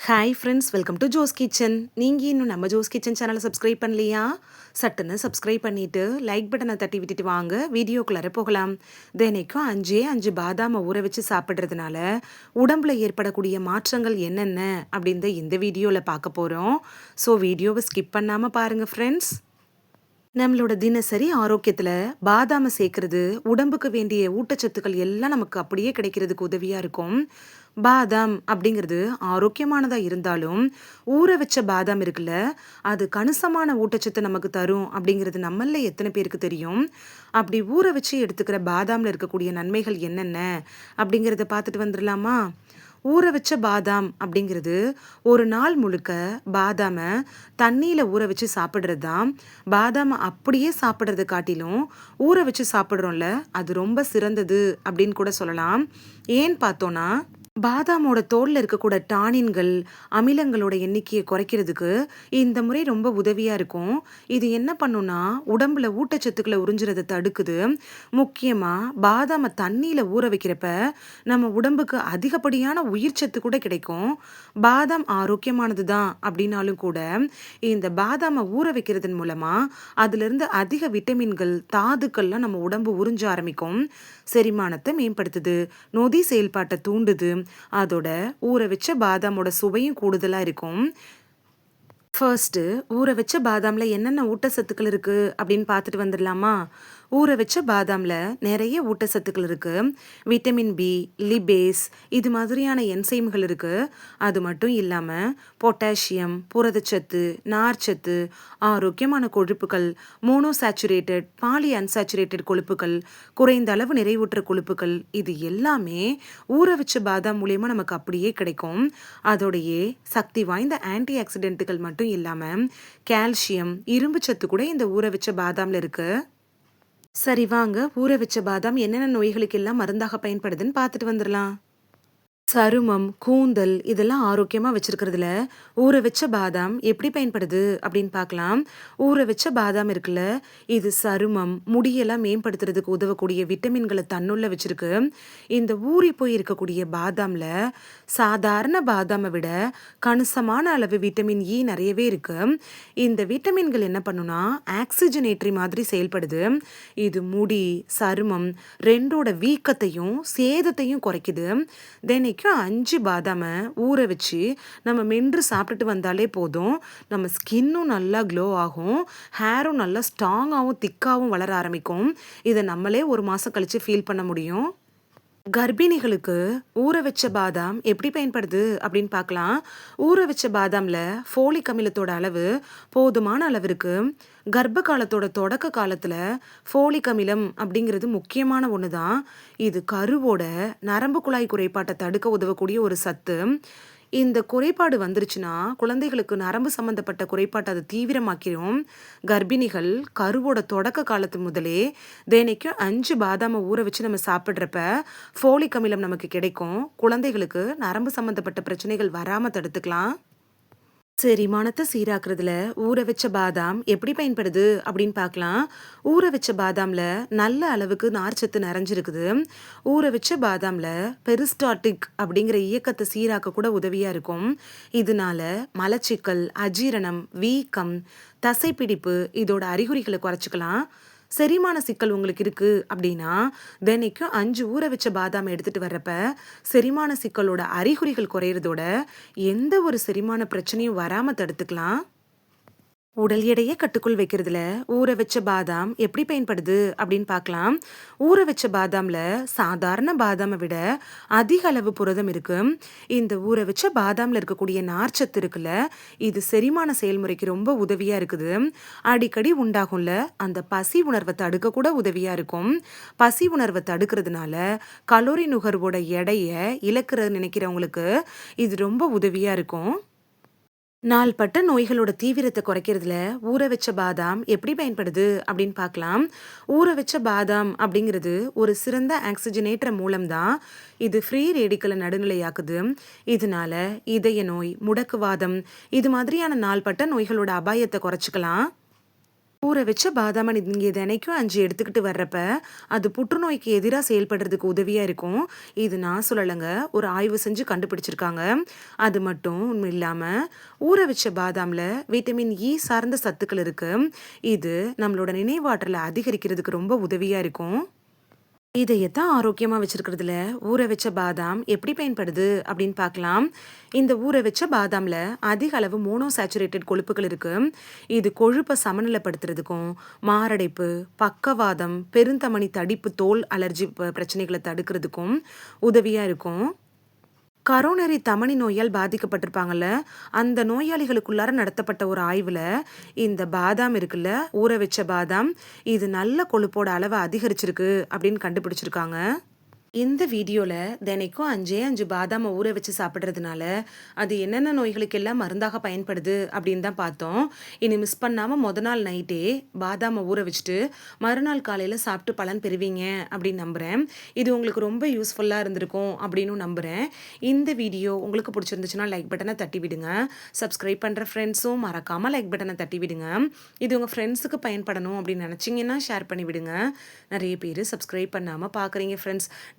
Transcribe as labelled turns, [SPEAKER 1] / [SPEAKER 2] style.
[SPEAKER 1] Hi friends welcome to Jo's kitchen நீங்கள் இன்னும் நம்ம ஜோஸ் கிச்சன் சேனலை சப்ஸ்கிரைப் பண்ணலையா? சட்டுன்னு சப்ஸ்கிரைப் பண்ணிவிட்டு லைக் பட்டனை தட்டி விட்டுட்டு வாங்க. வீடியோக்குள்ளார போகலாம். தினைக்கும் அஞ்சே அஞ்சு பாதாமை ஊற வச்சு சாப்பிட்றதுனால உடம்புல ஏற்படக்கூடிய மாற்றங்கள் என்னென்ன? அப்படின்னு இந்த வீடியோவில் பார்க்க போகிறோம் ஸோ வீடியோவை ஸ்கிப் பண்ணாமல் பாருங்கள் ஃப்ரெண்ட்ஸ் நம்மளோட தினசரி ஆரோக்கியத்தில் பாதாமை சேர்க்கறது உடம்புக்கு வேண்டிய ஊட்டச்சத்துக்கள் எல்லாம் நமக்கு அப்படியே கிடைக்கிறதுக்கு உதவியாக இருக்கும். பாதாம் அப்படிங்கிறது ஆரோக்கியமானதாக இருந்தாலும் ஊற வச்ச பாதாம் இருக்குல்ல அது கணிசமான ஊட்டச்சத்து நமக்கு தரும் அப்படிங்கிறது நம்மள எத்தனை பேருக்கு தெரியும்? அப்படி ஊற வச்சு எடுத்துக்கிற பாதாமில் இருக்கக்கூடிய நன்மைகள் என்னென்ன அப்படிங்கிறத பார்த்துட்டு வந்துடலாமா? ஊற வச்ச பாதாம் அப்படிங்கிறது ஒரு நாள் முழுக்க பாதாமை தண்ணியில் ஊற வச்சு சாப்பிட்றது தான் பாதாமை அப்படியே சாப்பிட்றத காட்டிலும் ஊற வச்சு சாப்பிட்றோம்ல அது ரொம்ப சிறந்தது அப்படின்னு கூட சொல்லலாம். ஏன்னு பார்த்தோன்னா பாதாமோட தோலில் இருக்கக்கூட டானின்கள் அமிலங்களோட எண்ணிக்கையை குறைக்கிறதுக்கு இந்த முறை ரொம்ப உதவியாக இருக்கும். இது என்ன பண்ணுன்னா உடம்புல ஊட்டச்சத்துக்களை உறிஞ்சுறதை தடுக்குது. முக்கியமாக பாதாமை தண்ணியில் ஊற வைக்கிறப்ப நம்ம உடம்புக்கு அதிகப்படியான உயிர் சத்து கூட கிடைக்கும். பாதாம் ஆரோக்கியமானது தான் அப்படின்னாலும் கூட இந்த பாதாமை ஊற வைக்கிறதன் மூலமாக அதுலேருந்து அதிக விட்டமின்கள் தாதுக்கள்லாம் நம்ம உடம்பு உறிஞ்ச ஆரம்பிக்கும். செரிமானத்தை மேம்படுத்துது. நொதி செயல்பாட்டை தூண்டுது. அதோட ஊற வச்ச பாதாமோட சுவையும் கூடுதலாக இருக்கும். ஃபர்ஸ்ட்டு ஊற வச்ச பாதாமில் என்னென்ன ஊட்டச்சத்துக்கள் இருக்குது அப்படின்னு பார்த்துட்டு வந்துடலாமா? ஊற வச்ச பாதாமில் நிறைய ஊட்டச்சத்துக்கள் இருக்குது விட்டமின் பி லிபேஸ் இது மாதிரியான என்சைம்கள் இருக்குது அது மட்டும் இல்லாமல் பொட்டாசியம் புரதச்சத்து நார்ச்சத்து ஆரோக்கியமான கொழுப்புகள் மோனோசாச்சுரேட்டட் பாலி அன்சாச்சுரேட்டட் கொழுப்புகள் குறைந்த அளவு நிறைவுற்ற கொழுப்புகள் இது எல்லாமே ஊற வச்ச பாதாம் மூலயமா நமக்கு அப்படியே கிடைக்கும். அதோடையே சக்தி வாய்ந்த ஆன்டி ஆக்சிடென்ட்டுகள் மட்டும் இல்லாமல் கால்சியம் இரும்பு சத்து கூட இந்த ஊற வச்ச பாதாமில் இருக்குது சரி வாங்க ஊற வச்ச பாதாம் என்னென்ன நோய்களுக்கு எல்லாம் மருந்தாக பயன்படுதுன்னு பார்த்துட்டு வந்துடலாம் சருமம் கூந்தல் இதெல்லாம் ஆரோக்கியமாக வச்சுருக்கிறதுல. ஊற வச்ச பாதாம் எப்படி பயன்படுது அப்படின்னு பார்க்கலாம். ஊற வச்ச பாதாம் இருக்குல்ல இது சருமம் முடியெல்லாம் மேம்படுத்துறதுக்கு உதவக்கூடிய விட்டமின்களை தன்னுள்ள வச்சுருக்கு. இந்த ஊறி போய் இருக்கக்கூடிய பாதாமில் சாதாரண பாதாமை விட கணிசமான அளவு விட்டமின் இ நிறையவே இருக்கு. இந்த விட்டமின்கள் என்ன பண்ணுனா ஆக்சிஜனேட்ரி மாதிரி செயல்படுது. இது முடி சருமம் ரெண்டோட வீக்கத்தையும் சேதத்தையும் குறைக்குது. தென் வரைக்கும் அஞ்சு பாதாமை ஊற வச்சு நம்ம மென்று சாப்பிட்டுட்டு வந்தாலே போதும். நம்ம ஸ்கின்னும் நல்லா க்ளோ ஆகும். ஹேரும் நல்லா ஸ்ட்ராங்காகவும் திக்காகவும் வளர ஆரம்பிக்கும். இதை நம்மளே ஒரு மாதம் கழித்து ஃபீல் பண்ண முடியும். கர்ப்பிணிகளுக்கு ஊற வச்ச பாதாம் எப்படி பயன்படுது அப்படின்னு பார்க்கலாம். ஊற வச்ச பாதாமில் ஃபோலிக் அமிலத்தோட அளவு போதுமான அளவு இருக்குது கர்ப்ப காலத்தோட தொடக்க காலத்தில் ஃபோலிக் அமிலம் அப்படிங்கிறது முக்கியமான ஒன்று தான் இது கருவோட நரம்பு குழாய் குறைபாட்டை தடுக்க உதவக்கூடிய ஒரு சத்து. இந்த குறைபாடு வந்துருச்சுன்னா குழந்தைகளுக்கு நரம்பு சம்மந்தப்பட்ட குறைபாட்டை அதை தீவிரமாக்கிடும் கர்ப்பிணிகள் கருவோட தொடக்க காலத்து முதலே தினைக்கும் அஞ்சு பாதாமை ஊற வச்சு நம்ம சாப்பிட்றப்ப ஃபோலிக் அமிலம் நமக்கு கிடைக்கும். குழந்தைகளுக்கு நரம்பு சம்மந்தப்பட்ட பிரச்சனைகள் வராமல் தடுத்துக்கலாம். செரிமானத்தை சீராக்குறதுல ஊற வச்ச பாதாம் எப்படி பயன்படுது அப்படின்னு பார்க்கலாம். ஊற வச்ச பாதாமில் நல்ல அளவுக்கு நார்ச்சத்து நிறைஞ்சிருக்குது. ஊற வச்ச பாதாமில் பெரிஸ்டாட்டிக் அப்படிங்கிற இயக்கத்தை சீராக்க கூட உதவியாக இருக்கும். இதனால மலச்சிக்கல் அஜீரணம் வீக்கம் தசைப்பிடிப்பு இதோட அறிகுறிகளை குறைச்சிக்கலாம். செரிமான சிக்கல் உங்களுக்கு இருக்குது அப்படின்னா தினைக்கும் அஞ்சு ஊற வச்ச பாதாம் எடுத்துகிட்டு வர்றப்ப செரிமான சிக்கலோட அறிகுறிகள் குறையிறதோட எந்த ஒரு செரிமான பிரச்சனையும் வராமல் தடுத்துக்கலாம். உடல் எடையை கட்டுக்குள் வைக்கிறதுல ஊற வச்ச பாதாம் எப்படி பயன்படுது அப்படின்னு பார்க்கலாம். ஊற வச்ச பாதாமில் சாதாரண பாதாமை விட அதிக அளவு புரதம் இருக்கு. இந்த ஊற வச்ச பாதாமில் இருக்கக்கூடிய நார்ச்சத்து இருக்குல்ல இது செரிமான செயல்முறைக்கு ரொம்ப உதவியாக இருக்குது. அடிக்கடி உண்டாகும்ல அந்த பசி உணர்வை தடுக்க கூட உதவியாக இருக்கும். பசி உணர்வை தடுக்கிறதுனால கலோரி நுகர்வோட எடையை இழக்கிறது நினைக்கிறவங்களுக்கு இது ரொம்ப உதவியாக இருக்கும். நாள்பட்ட நோய்களோட தீவிரத்தை குறைக்கிறதுல ஊற வச்ச பாதாம் எப்படி பயன்படுது அப்படின்னு பார்க்கலாம். ஊற வச்ச பாதாம் அப்படிங்கிறது ஒரு சிறந்த ஆக்சிஜனேற்ற மூலம்தான் இது ஃப்ரீ ரேடிக்கலை நடுநிலையாக்குது. இதனால இதய நோய் முடக்குவாதம் இது மாதிரியான நாள்பட்ட நோய்களோட அபாயத்தை குறைச்சிக்கலாம். ஊற வச்ச பாதாம நீங்கள் தினைக்கும் அஞ்சு எடுத்துக்கிட்டு வர்றப்ப, அது புற்றுநோய்க்கு எதிராக செயல்படுறதுக்கு உதவியாக இருக்கும். இது நான் சொல்லலைங்க ஒரு ஆய்வு செஞ்சு கண்டுபிடிச்சிருக்காங்க. அது மட்டும் இல்லாம, ஊற வச்ச பாதாமில் விட்டமின் இ சார்ந்த சத்துக்கள் இருக்குது இது நம்மளோட நினைவாற்றல அதிகரிக்கிறதுக்கு ரொம்ப உதவியாக இருக்கும். இதயத்த ஆரோக்கியமாக வச்சிருக்கிறதுல ஊற வச்ச பாதாம் எப்படி பயன்படுது அப்படின்னு பார்க்கலாம். இந்த ஊற வச்ச பாதாமில் அதிக அளவு மோனோசாச்சுரேட்டட் கொழுப்புகள் இருக்கு. இது கொழுப்பை சமநிலைப்படுத்துறதுக்கும், மாரடைப்பு, பக்கவாதம், பெருந்தமணி தடிப்பு, தோல் அலர்ஜி ப தடுக்கிறதுக்கும் உதவியாக இருக்கும். கரோனரி தமனி நோயால் பாதிக்கப்பட்டிருப்பாங்கல்ல, அந்த நோயாளிகளுக்குள்ளார நடத்தப்பட்ட ஒரு ஆய்வுல, இந்த பாதாம் இருக்குல்ல, ஊற வச்ச பாதாம், இது நல்ல கொழுப்போட அளவை அதிகரிச்சிருக்கு அப்படின்னு கண்டுபிடிச்சிருக்காங்க. இந்த வீடியோவில் தினைக்கும் அஞ்சே அஞ்சு பாதாமை ஊற வச்சு சாப்பிட்றதுனால அது என்னென்ன நோய்களுக்கெல்லாம் மருந்தாக பயன்படுது அப்படின்னு தான் பார்த்தோம். இனி மிஸ் பண்ணாமல் முத நாள் நைட்டே பாதாமை ஊற வச்சுட்டு, மறுநாள் காலையில் சாப்பிட்டு பலன் பெறுவீங்க அப்படின்னு நம்புகிறேன் இது உங்களுக்கு ரொம்ப யூஸ்ஃபுல்லாக இருந்திருக்கும் அப்படின்னும் நம்புறேன். இந்த வீடியோ உங்களுக்கு பிடிச்சிருந்துச்சுன்னா லைக் பட்டனை தட்டி விடுங்க. சப்ஸ்கிரைப் பண்ணுற ஃப்ரெண்ட்ஸும் மறக்காமல் லைக் பட்டனை தட்டி விடுங்க. இது உங்கள் ஃப்ரெண்ட்ஸுக்கு பயன்படணும் அப்படின்னு நினச்சிங்கன்னா ஷேர் பண்ணி விடுங்க. நிறைய பேர் சப்ஸ்கிரைப் பண்ணாமல் பார்க்குறீங்க ஃப்ரெண்ட்ஸ்.